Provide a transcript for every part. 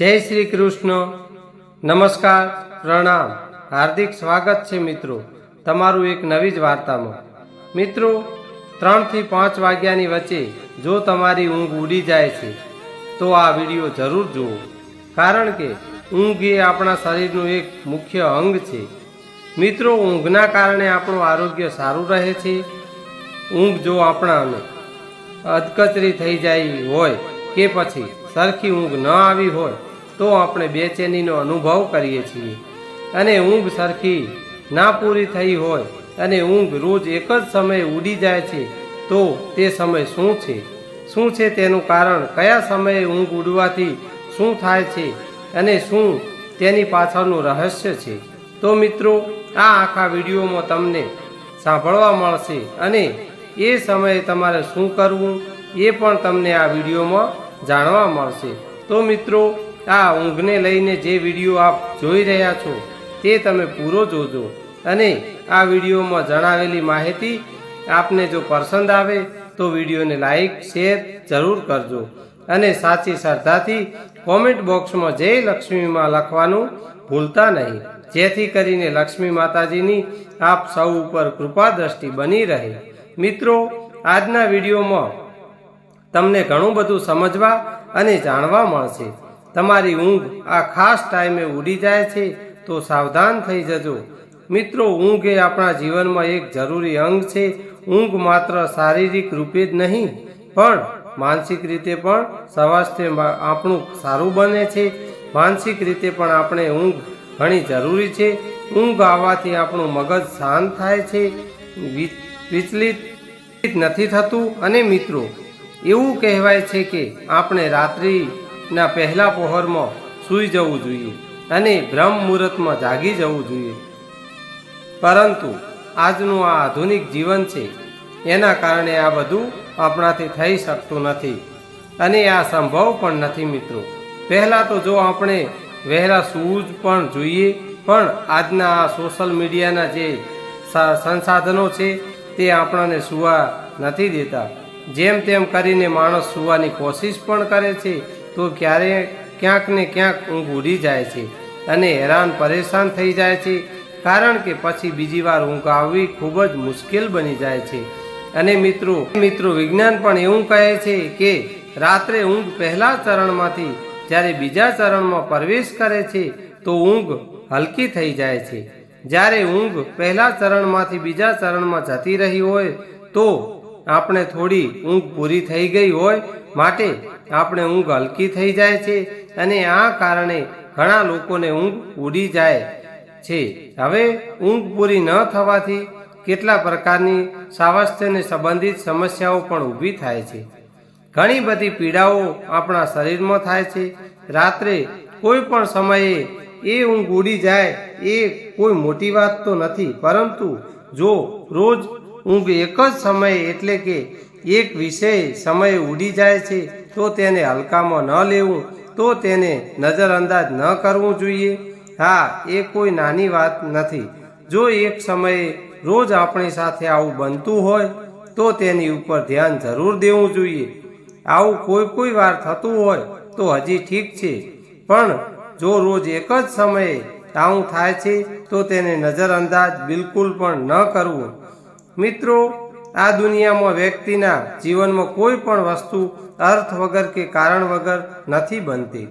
જય શ્રી કૃષ્ણ. નમસ્કાર, પ્રણામ. હાર્દિક સ્વાગત છે મિત્રો તમારું એક નવી જ વાર્તામાં. મિત્રો, ત્રણથી પાંચ વાગ્યાની વચ્ચે જો તમારી ઊંઘ ઉડી જાય છે, તો આ વીડિયો જરૂર જુઓ. કારણ કે ઊંઘ એ આપણા શરીરનું એક મુખ્ય અંગ છે. મિત્રો, ઊંઘના કારણે આપણું આરોગ્ય સારું રહે છે. ઊંઘ જો આપણાને અધકચરી થઈ જાય હોય કે પછી સરખી ઊંઘ ન આવી હોય તો આપણે બેચેનીનો અનુભવ કરીએ છીએ. અને ઊંઘ સરખી ના પૂરી થઈ હોય અને ઊંઘ રોજ એક જ સમયે ઉડી જાય છે, તો તે સમય શું છે? શું છે તેનું કારણ? કયા સમયે ઊંઘ ઉડવાથી શું થાય છે? અને શું તેની પાછળનું રહસ્ય છે? તો મિત્રો, આ આખા વિડીયોમાં તમને સાંભળવા મળશે અને એ સમયે તમારે શું કરવું એ પણ તમને આ વિડીયોમાં જાણવા મળશે. તો મિત્રો આ ઊંઘને લઈને જે વીડિયો આપ જોઈ રહ્યા છો, તે તમે પૂરો જોજો અને આ વિડીયોમાં જણાવેલી માહિતી આપને જો પસંદ આવે, તો વિડીયોને લાઈક, શેર જરૂર કરજો અને સાચી શ્રદ્ધાથી કોમેન્ટ બોક્સમાં જય લક્ષ્મીમાં લખવાનું ભૂલતા નહીં. જેથી કરીને લક્ષ્મી માતાજીની આપ સૌ ઉપર કૃપા દ્રષ્ટિ બની રહે. મિત્રો, આજના વિડીયોમાં તમને ઘણું બધું સમજવા અને જાણવા મળશે. તમારી ઊંઘ આ ખાસ ટાઈમે ઉડી જાય છે, તો સાવધાન થઈ જજો. મિત્રો, ઊંઘ એ આપણા જીવનમાં એક જરૂરી અંગ છે. ઊંઘ માત્ર શારીરિક રૂપે જ નહીં, પણ માનસિક રીતે પણ સ્વાસ્થ્ય આપણું સારું બને છે. માનસિક રીતે પણ આપણે ઊંઘ ઘણી જરૂરી છે. ઊંઘ આવવાથી આપણું મગજ શાંત થાય છે. વિચલિત નથી થતું. અને મિત્રો, એવું કહેવાય છે કે આપણે રાત્રિના પહેલા પહોરમાં સૂઈ જવું જોઈએ અને બ્રહ્મ મુહૂર્તમાં જાગી જવું જોઈએ. પરંતુ આજનું આ આધુનિક જીવન છે, એના કારણે આ બધું આપણાથી થઈ શકતું નથી અને આ સંભવ પણ નથી મિત્રો. પહેલાં તો જો આપણે વહેલા સૂવું પણ જોઈએ, પણ આજના આ સોશિયલ મીડિયાના જે સંસાધનો છે, તે આપણને સુવા નથી દેતા. જેમ તેમ કરીને માણસ સુવાની કોશિશ પણ કરે છે તો ક્યારે ક્યાંક ને ક્યાંક ઊંઘ ઉડી જાય છે અને હેરાન પરેશાન થઈ જાય છે. કારણ કે પછી બીજી વાર ઊંઘ આવવી ખૂબ જ મુશ્કેલ બની જાય છે. અને મિત્રો મિત્રો, વિજ્ઞાન પણ એવું કહે છે કે રાત્રે ઊંઘ પહેલા ચરણમાંથી જ્યારે બીજા ચરણમાં પ્રવેશ કરે છે, તો ઊંઘ હલકી થઈ જાય છે. જ્યારે ઊંઘ પહેલા ચરણમાંથી બીજા ચરણમાં જતી રહી હોય, તો આપણે થોડી ઊંઘ પૂરી થઈ ગઈ હોય માટે આપણે ઊંઘ હલકી થઈ જાય છે અને આ કારણે ઘણા લોકોને ઊંઘ ઉડી જાય છે. હવે ઊંઘ પૂરી ન થવાથી કેટલા પ્રકારની સ્વાસ્થ્યને સંબંધિત સમસ્યાઓ પણ ઊભી થાય છે. ઘણી બધી પીડાઓ આપણા શરીરમાં થાય છે. રાત્રે કોઈ પણ સમયે એ ઊંઘ ઉડી જાય એ કોઈ મોટી વાત તો નથી. પરંતુ જો રોજ ઊંઘ એક જ સમયે એટલે કે એક વિષય સમયે ઉડી જાય છે, તો તેને હલકામાં ન લેવું, તો તેને નજરઅંદાજ ન કરવું જોઈએ. હા, એ કોઈ નાની વાત નથી. જો એક સમયે રોજ આપણી સાથે આવું બનતું હોય, તો તેની ઉપર ધ્યાન જરૂર દેવું જોઈએ. આવું કોઈ કોઈ વાર થતું હોય, તો હજી ઠીક છે. પણ જો રોજ એક જ સમયે આવું થાય છે, તો તેને નજરઅંદાજ બિલકુલ પણ ન કરવું. મિત્રો આ દુનિયામાં વ્યક્તિના જીવનમાં કોઈ પણ વસ્તુ અર્થ વગર કે કારણ વગર નથી બનતી.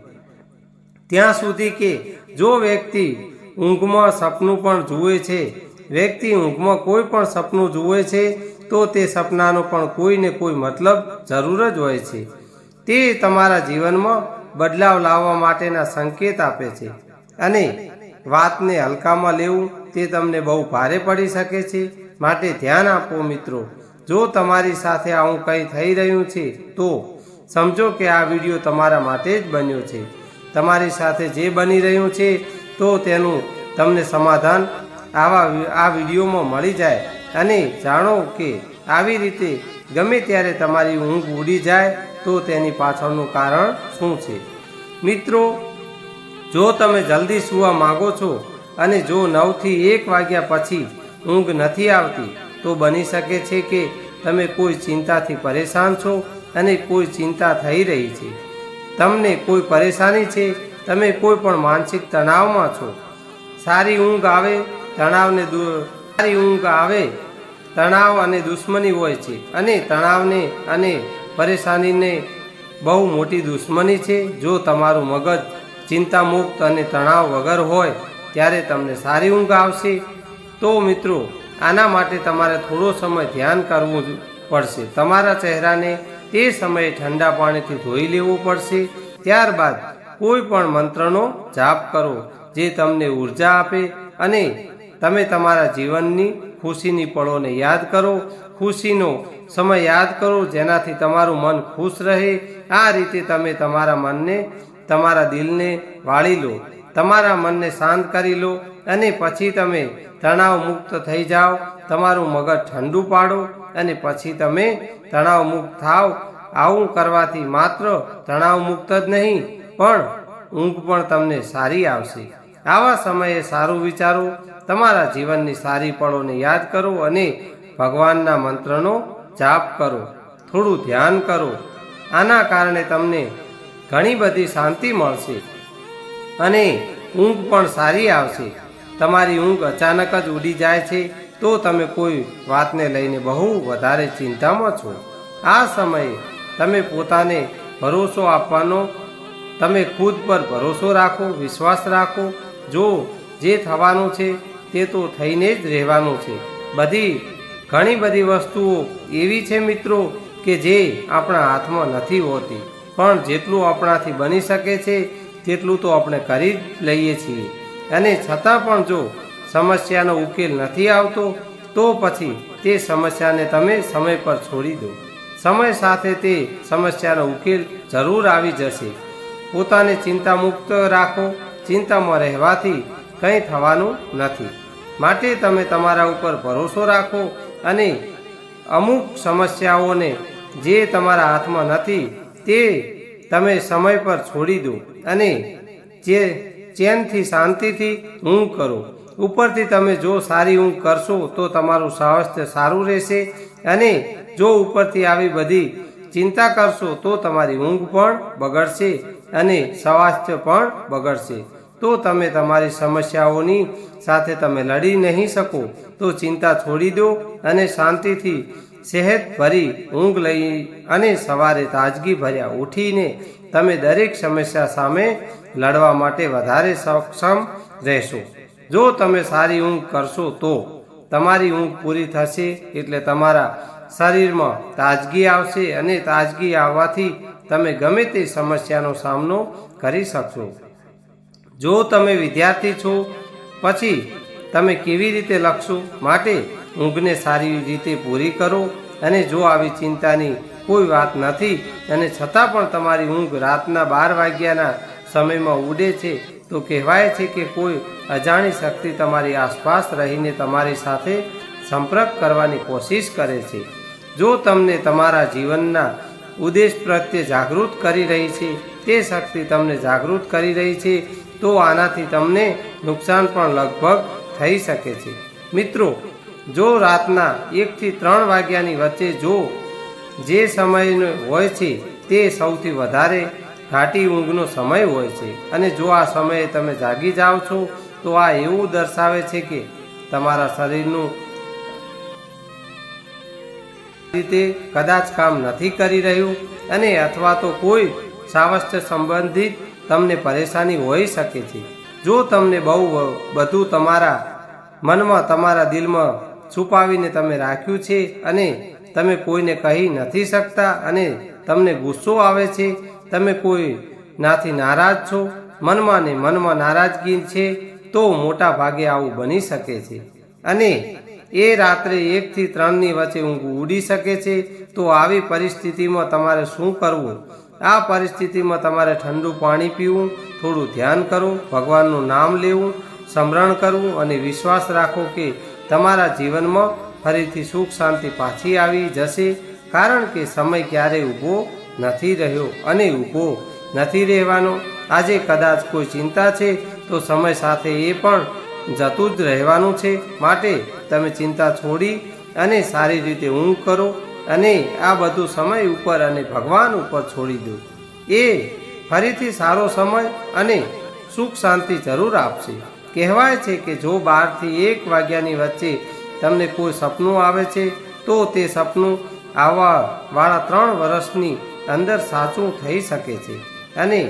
ત્યાં સુધી કે જો વ્યક્તિ ઊંઘમાં સપનું પણ જુએ છે, વ્યક્તિ ઊંઘમાં કોઈ પણ સપનું જુએ છે, તો તે સપનાનો પણ કોઈને કોઈ મતલબ જરૂર જ હોય છે. તે તમારા જીવનમાં બદલાવ લાવવા માટેના સંકેત આપે છે અને વાતને હલકામાં લેવું તે તમને બહુ ભારે પડી શકે છે. માટે ધ્યાન આપો મિત્રો. જો તમારી સાથે આવું કંઈ થઈ રહ્યું છે, તો સમજો કે આ વીડિયો તમારા માટે જ બન્યો છે. તમારી સાથે જે બની રહ્યું છે, તો તેનું તમને સમાધાન આવા આ વિડીયોમાં મળી જાય. અને જાણો કે આવી રીતે ગમે ત્યારે તમારી ઊંઘ ઉડી જાય, તો તેની પાછળનું કારણ શું છે? મિત્રો, જો તમે જલ્દી સૂવા માંગો છો અને જો નવથી એક વાગ્યા પછી ઊંઘ નથી આવતી તો બની શકે છે કે તમે કોઈ ચિંતાથી પરેશાન છો અને કોઈ ચિંતા થઈ રહી છે. તમને કોઈ પરેશાની છે, તમે કોઈ પણ માનસિક તણાવમાં છો. સારી ઊંઘ આવે, તણાવને સારી ઊંઘ આવે, તણાવ અને દુશ્મની હોય છે અને તણાવને અને પરેશાનીને બહુ મોટી દુશ્મની છે. જો તમારું મગજ ચિંતામુક્ત અને તણાવ વગર હોય, ત્યારે તમને સારી ઊંઘ આવશે. તો મિત્રો આના માટે તમારે થોડો સમય ધ્યાન કરવું પડશે. તમારા ચહેરાને તે સમયે ઠંડા પાણીથી ધોઈ લેવું પડશે. ત્યારબાદ કોઈ પણ મંત્રનો જાપ કરો, જે તમને ઊર્જા આપે અને તમે તમારા જીવનની ખુશીની પળોને યાદ કરો. ખુશીનો સમય યાદ કરો, જેનાથી તમારું મન ખુશ રહે. આ રીતે તમે તમારા મનને, તમારા દિલને વાળી લો. તમારા મનને શાંત કરી લો. અને પછી તમે તણાવ મુક્ત થઈ જાઓ, તમારું મગજ ઠંડુ પાડો અને પછી તમે તણાવ મુક્ત થાવ આવું કરવાથી માત્ર તણાવ મુક્ત જ નહીં, પણ ઊંઘ પણ તમને સારી આવશે. આવા સમયે સારું વિચારો, તમારા જીવનની સારી પળોને યાદ કરો અને ભગવાનના મંત્રનો જાપ કરો. થોડું ધ્યાન કરો. આના કારણે તમને ઘણી બધી શાંતિ મળશે અને ઊંઘ પણ સારી આવશે. તમારી ઊંઘ અચાનક જ ઉડી જાય છે, તો તમે કોઈ વાતને લઈને બહુ વધારે ચિંતામાં છો. આ સમયે તમે પોતાને ભરોસો આપવાનો, તમે ખુદ પર ભરોસો રાખો, વિશ્વાસ રાખો. જો જે થવાનું છે, તે તો થઈને જ રહેવાનું છે. બધી, ઘણી બધી વસ્તુઓ એવી છે મિત્રો કે જે આપણા હાથમાં નથી હોતી. પણ જેટલું આપણાથી બની શકે છે, તેટલું તો આપણે કરી જ લઈએ છીએ. અને છતાં પણ જો સમસ્યાનો ઉકેલ નથી આવતો, તો પછી તે સમસ્યાને તમે સમય પર છોડી દો. સમય સાથે તે સમસ્યાનો ઉકેલ જરૂર આવી જશે. પોતાને ચિંતામુક્ત રાખો, ચિંતામાં રહેવાથી કંઈ થવાનું નથી. માટે તમે તમારા ઉપર ભરોસો રાખો અને અમુક સમસ્યાઓને જે તમારા હાથમાં નથી, તે તમે સમય પર છોડી દો અને જે ચેનથી શાંતિથી ઊંઘ કરો. ઉપરથી તમે જો સારી ઊંઘ કરશો તો તમારું સ્વાસ્થ્ય સારું રહેશે અને જો ઉપરથી આવી બધી ચિંતા કરશો તો તમારી ઊંઘ પણ બગડશે અને સ્વાસ્થ્ય પણ બગડશે. તો તમે તમારી સમસ્યાઓની સાથે તમે લડી નહીં શકો. તો ચિંતા છોડી દો અને શાંતિથી સેહત ભરી ઊંઘ લઈ અને સવારે તાજગી ભર્યા ઉઠીને તમે દરેક સમસ્યા સામે લડવા માટે વધારે સક્ષમ રહેશો. જો તમે સારી ઊંઘ કરશો તો તમારી ઊંઘ પૂરી થશે એટલે તમારા શરીરમાં તાજગી આવશે અને તાજગી આવવાથી તમે ગમે તે સમસ્યાનો સામનો કરી શકશો. જો તમે વિદ્યાર્થી છો, પછી તમે કેવી રીતે લખશો માટે ઊંઘને સારી રીતે પૂરી કરો અને જો આવી ચિંતાની કોઈ વાત નથી અને છતાં પણ તમારી ઊંઘ રાતના બાર વાગ્યાના સમયમાં ઉડે છે, તો કહેવાય છે કે કોઈ અજાણી શક્તિ તમારી આસપાસ રહીને તમારી સાથે સંપર્ક કરવાની કોશિશ કરે છે. જો તમને તમારા જીવનના ઉદ્દેશ પ્રત્યે જાગૃત કરી રહી છે, તે શક્તિ તમને જાગૃત કરી રહી છે, તો આનાથી તમને નુકસાન પણ લગભગ થઈ શકે છે. મિત્રો જો રાતના એકથી ત્રણ વાગ્યાની વચ્ચે જો જે સમય હોય છે તે સૌથી વધારે ઘાટી ઊંઘનો સમય હોય છે. અને જો આ સમયે તમે જાગી જાઓ છો, તો આ એવું દર્શાવે છે કે તમારા શરીરનું રીતે કદાચ કામ નથી કરી રહ્યું અને અથવા તો કોઈ સ્વાસ્થ્ય સંબંધિત તમને પરેશાની હોઈ શકે છે. જો તમને બહુ બધું તમારા મનમાં, તમારા દિલમાં છુપાવીને તમે રાખ્યું છે અને તમે કોઈને કહી નથી શકતા અને તમને ગુસ્સો આવે છે, તમે કોઈ નાથી નારાજ છો, મનમાં ને મનમાં નારાજગી છે, તો મોટા ભાગે આવું બની શકે છે. અને એ રાત્રે એકથી ત્રણની વચ્ચે ઊંઘ ઉડી શકે છે, તો આવી પરિસ્થિતિમાં તમારે શું કરવું? આ પરિસ્થિતિમાં તમારે ઠંડુ પાણી પીવું, થોડું ધ્યાન કરવું, ભગવાનનું નામ લેવું, સ્મરણ કરવું અને વિશ્વાસ રાખો કે તમારા જીવનમાં ફરીથી સુખ શાંતિ પાછી આવી જશે, કારણ કે સમય ક્યારેય ઊભો નથી રહ્યો અને ઊભો નથી રહેવાનો. આજે કદાચ કોઈ ચિંતા છે, તો સમય સાથે એ પણ જતું જ રહેવાનું છે. માટે તમે ચિંતા છોડી અને સારી રીતે ઊંઘ કરો અને આ બધું સમય ઉપર અને ભગવાન ઉપર છોડી દો. એ ફરીથી સારો સમય અને સુખ શાંતિ જરૂર આપશે. કહેવાય છે કે જો બારથી એક વાગ્યાની વચ્ચે તમને કોઈ સપનું આવે છે, તો તે સપનું આવવા વાળા ત્રણ વર્ષની અંદર સાચું થઈ શકે છે. અને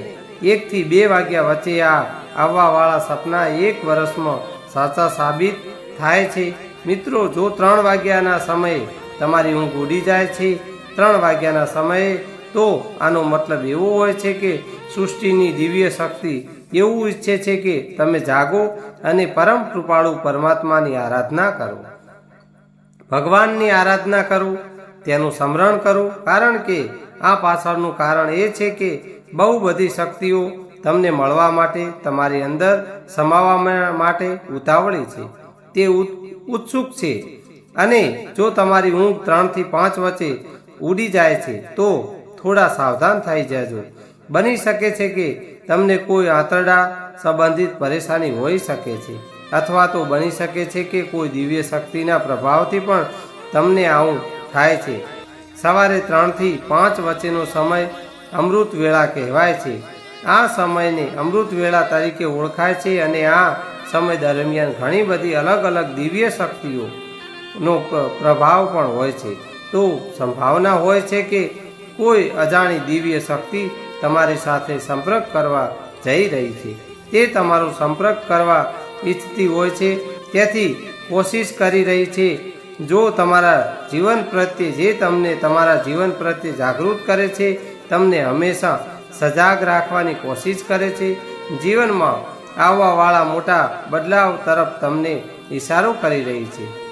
એકથી બે વાગ્યા વચ્ચે આ આવવાવાળા સપના એક વર્ષમાં સાચા સાબિત થાય છે. મિત્રો, જો ત્રણ વાગ્યાના સમયે તમારી ઊંઘ ઉડી જાય છે, ત્રણ વાગ્યાના સમયે, તો આનો મતલબ એવો હોય છે કે સૃષ્ટિની દિવ્ય શક્તિ એવું ઈચ્છે છે કે તમે જાગો અને પરમ કૃપાળુ પરમાત્માની આરાધના કરો. ભગવાનની આરાધના કરો, તેનું સ્મરણ કરો, કારણ કે આ પાછળનું કારણ એ છે કે બહુ બધી શક્તિઓ તમને મળવા માટે, તમારી અંદર સમાવવા માટે ઉતાવળી છે. તે ઉત- ઉત્સુક છે. અને જો તમારી ઊંઘ ત્રણથી પાંચ વચ્ચે ઉડી જાય છે, તો થોડા સાવધાન થઈ જજો. બની શકે છે કે તમને કોઈ આંતરડા સંબંધિત પરેશાની હોઈ શકે છે અથવા તો બની શકે છે કે કોઈ દિવ્ય શક્તિના પ્રભાવથી પણ તમને આવું થાય છે. સવારે ત્રણથી પાંચ વચ્ચેનો સમય અમૃત વેળા કહેવાય છે. આ સમયને અમૃત વેળા તરીકે ઓળખાય છે અને આ સમય દરમિયાન ઘણી બધી અલગ અલગ દિવ્ય શક્તિઓનો પ્રભાવ પણ હોય છે. તો સંભાવના હોય છે કે કોઈ અજાણી દિવ્ય શક્તિ તમારી સાથે સંપર્ક કરવા જઈ રહી છે. તે તમારો સંપર્ક કરવા ઈચ્છતી હોય છે. તેથી કોશિશ કરી રહી છે. જો તમારા જીવન પ્રત્યે જે તમને તમારા જીવન પ્રત્યે જાગૃત કરે છે, તમને હંમેશા સજાગ રાખવાની કોશિશ કરે છે. જીવનમાં આવવાવાળા મોટા બદલાવ તરફ તમને ઈશારો કરી રહી છે.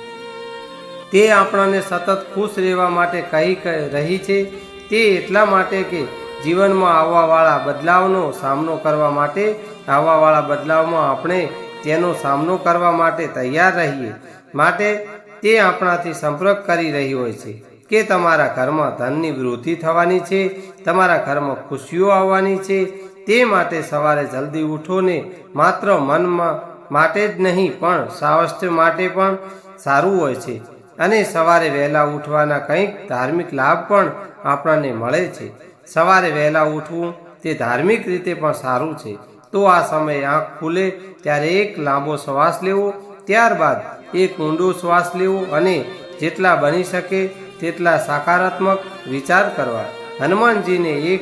તે આપણને સતત ખુશ રહેવા માટે કહી રહી છે. તે એટલા માટે કે જીવનમાં આવવાવાળા બદલાવનો સામનો કરવા માટે, આવવાવાળા બદલાવમાં આપણે તેનો સામનો કરવા માટે તૈયાર રહીએ. માટે તે આપણાથી સંપર્ક કરી રહી હોય છે કે તમારા ઘરમાં ધનની વૃદ્ધિ થવાની છે, તમારા ઘરમાં ખુશીઓ આવવાની છે, તે માટે સવારે જલ્દી ઉઠો ને માત્ર મનમાં માટે જ નહીં, પણ સ્વાસ્થ્ય માટે પણ સારું હોય છે. અને સવારે વહેલા ઉઠવાના કંઈક ધાર્મિક લાભ પણ આપણને મળે છે. સવારે વહેલા ઉઠવું તે ધાર્મિક રીતે પણ સારું છે. તો આ સમયે આંખ ખુલે ત્યારે એક લાંબો શ્વાસ લેવો, ત્યારબાદ એક ઊંડો શ્વાસ લેવો અને જેટલા બની શકે તેટલા સકારાત્મક વિચાર કરવા. હનુમાનજીને એક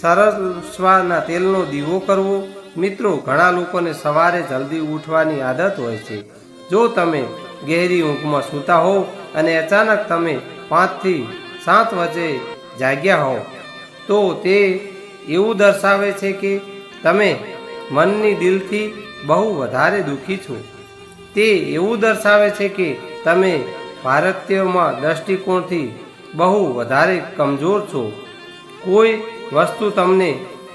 સરસ્વાના તેલનો દીવો કરવો. મિત્રો, ઘણા લોકોને સવારે જલ્દી ઉઠવાની આદત હોય છે. જો તમે ગહેરી ઊંઘમાં સૂતા હોવ અને અચાનક તમે પાંચથી સાત વચ્ચે જાગ્યા હો તો તે એવું દર્શાવે છે કે તમે મનની દિલથી બહુ વધારે દુઃખી છો. તે એવું દર્શાવે છે કે તમે ભારતીયમાં દ્રષ્ટિકોણથી બહુ વધારે કમજોર છો. કોઈ વસ્તુ તમને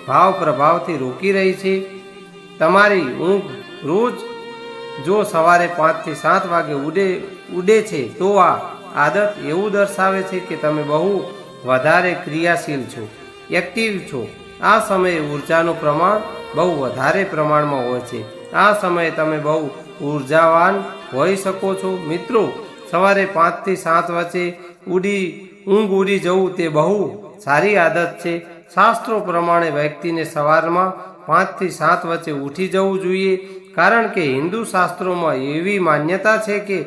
ભાવ પ્રભાવથી રોકી રહી છે. તમારી ઊંઘ રોજ જો સવારે પાંચથી સાત વાગે ઉડે ઉડે છે, તો આ આદત એવું દર્શાવે છે કે તમે બહુ વધારે ક્રિયાશીલ છો. એક્ટિવ છો. આ સમયે ઉર્જાનું પ્રમાણ બહુ વધારે પ્રમાણમાં હોય છે. આ સમયે તમે બહુ ઉર્જાવાન હોઈ શકો છો. મિત્રો, સવારે પાંચથી સાત વચ્ચે ઉડી, ઊંઘ ઉડી જવું તે બહુ સારી આદત છે. શાસ્ત્રો પ્રમાણે વ્યક્તિને સવારમાં પાંચથી સાત વચ્ચે ઉઠી જવું જોઈએ. કારણ કે હિન્દુ શાસ્ત્રોમાં એવી માન્યતા છે કે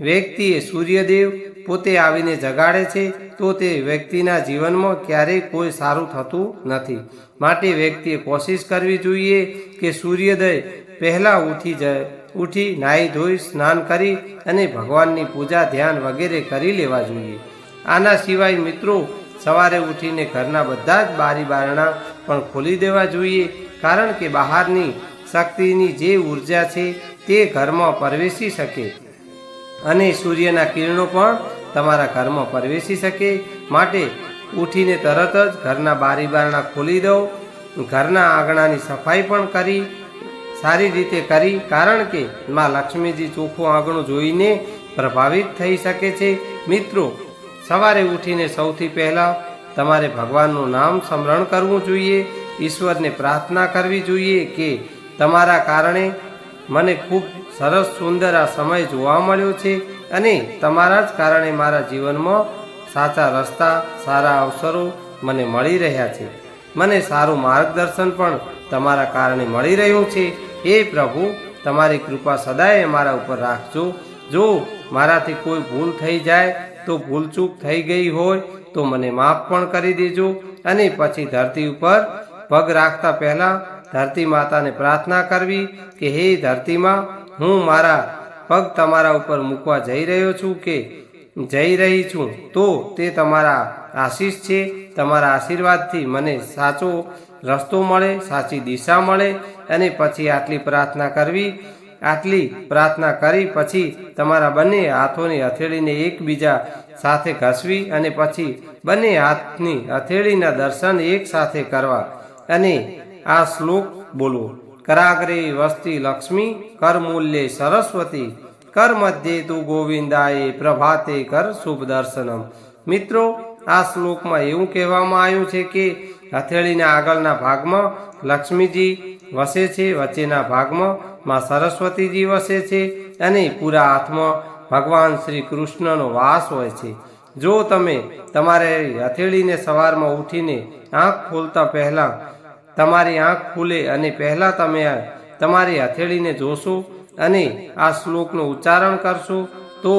વ્યક્તિએ સૂર્યદેવ પોતે આવીને જગાડે છે, તો તે વ્યક્તિના જીવનમાં ક્યારેય કોઈ સારું થતું નથી. માટે વ્યક્તિએ કોશિશ કરવી જોઈએ કે સૂર્યોદય પહેલાં ઉઠી જાય ઉઠી નાહી ધોઈ સ્નાન કરી અને ભગવાનની પૂજા ધ્યાન વગેરે કરી લેવા જોઈએ. આના સિવાય મિત્રો, સવારે ઉઠીને ઘરના બધા જ બારી બારણા પણ ખોલી દેવા જોઈએ, કારણ કે બહારની શક્તિની જે ઊર્જા છે તે ઘરમાં પ્રવેશી શકે. અને સૂર્યના કિરણો પણ તમારા ઘરમાં પ્રવેશી શકે, માટે ઉઠીને તરત જ ઘરના બારી બારણા ખોલી દો, ઘરના આંગણાની સફાઈ પણ કરી, સારી રીતે કરી, કારણ કે માં લક્ષ્મીજી ચોખ્ખું આંગણું જોઈને પ્રભાવિત થઈ શકે છે. મિત્રો, સવારે ઉઠીને સૌથી પહેલાં તમારે ભગવાનનું નામ સ્મરણ કરવું જોઈએ, ઈશ્વરને પ્રાર્થના કરવી જોઈએ કે તમારા કારણે મને ખૂબ સરસ સુંદર આ સમય જોવા મળ્યો છે. અને તમારા જ કારણે મારા જીવનમાં સાચા રસ્તા, સારા અવસરો મને મળી રહ્યા છે. મને સારું માર્ગદર્શન પણ તમારા કારણે મળી રહ્યું છે. હે પ્રભુ, તમારી કૃપા સદાય મારા ઉપર રાખજો. જો મારાથી કોઈ ભૂલ થઈ જાય, તો ભૂલચૂક થઈ ગઈ હોય, તો મને માફ પણ કરી દેજો. અને પછી ધરતી ઉપર પગ રાખતા પહેલા ધરતી માતાને પ્રાર્થના કરવી કે, હે ધરતીમાં, હું મારા પગ તમારા ઉપર મૂકવા જઈ રહ્યો છું કે જઈ રહી છું, તો તે તમારા આશીષ છે. તમારા આશીર્વાદથી મને સાચો રસ્તો મળે, સાચી દિશા મળે અને પછી આટલી પ્રાર્થના કરવી, આટલી પ્રાર્થના કરી પછી તમારા બંને હાથોની હથેળીને એકબીજા સાથે ઘસવી અને પછી બંને હાથની હથેળીના દર્શન એક સાથે કરવા. અને આ શ્લોક બોલવો કરાગ્રે વસ્તી લક્ષ્મી, કર મૂલ્યે સરસ્વતી, કર મધ્યે તું ગોવિંદાએ પ્રભાતે કર શુભ દર્શનમ. મિત્રો, આ શ્લોકમાં એવું કહેવામાં આવ્યું છે કે હથેળીના આગળના ભાગમાં લક્ષ્મીજી વસે છે, વચ્ચેના ભાગમાં માં સરસ્વતીજી વસે છે અને પૂરા હાથમાં ભગવાન શ્રી કૃષ્ણનો વાસ હોય છે. જો તમે તમારે હથેળીને સવારમાં ઉઠીને આંખ ખોલતા પહેલાં તમારી આંખ ખુલે અને પહેલાં તમે તમારી હથેળીને જોશો અને આ શ્લોકનું ઉચ્ચારણ કરશો, તો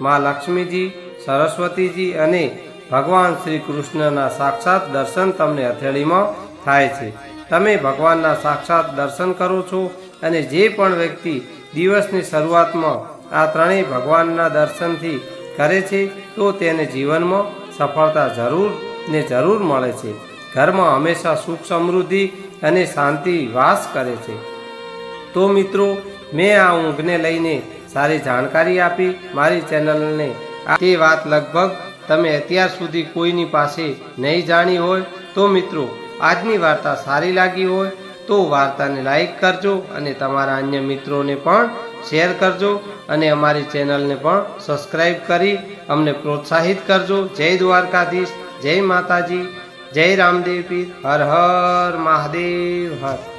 માં લક્ષ્મીજી, સરસ્વતીજી અને ભગવાન શ્રી કૃષ્ણના સાક્ષાત દર્શન તમને હથેળીમાં થાય છે. તમે ભગવાનના સાક્ષાત દર્શન કરો છો અને જે પણ વ્યક્તિ દિવસની શરૂઆતમાં આ ત્રણેય ભગવાનના દર્શનથી કરે છે, તો તેને જીવનમાં સફળતા જરૂર ને જરૂર મળે છે. ઘરમાં હંમેશા સુખ સમૃદ્ધિ અને શાંતિ વાસ કરે છે. તો મિત્રો, મેં આ ઊંઘને લઈને સારી જાણકારી આપી. મારી ચેનલને તે વાત લગભગ તમે અત્યાર સુધી કોઈની પાસે નહીં જાણી હોય. તો મિત્રો, આજની વાર્તા સારી લાગી હોય તો વાર્તાને લાઈક કરજો અને તમારા અન્ય મિત્રોને પણ શેર કરજો અને અમારી ચેનલને પણ સબસ્ક્રાઈબ કરી અમને પ્રોત્સાહિત કરજો. જય દ્વારકાધીશ, જય માતાજી. જય રામદેવ પીર. હર હર મહાદેવ હર.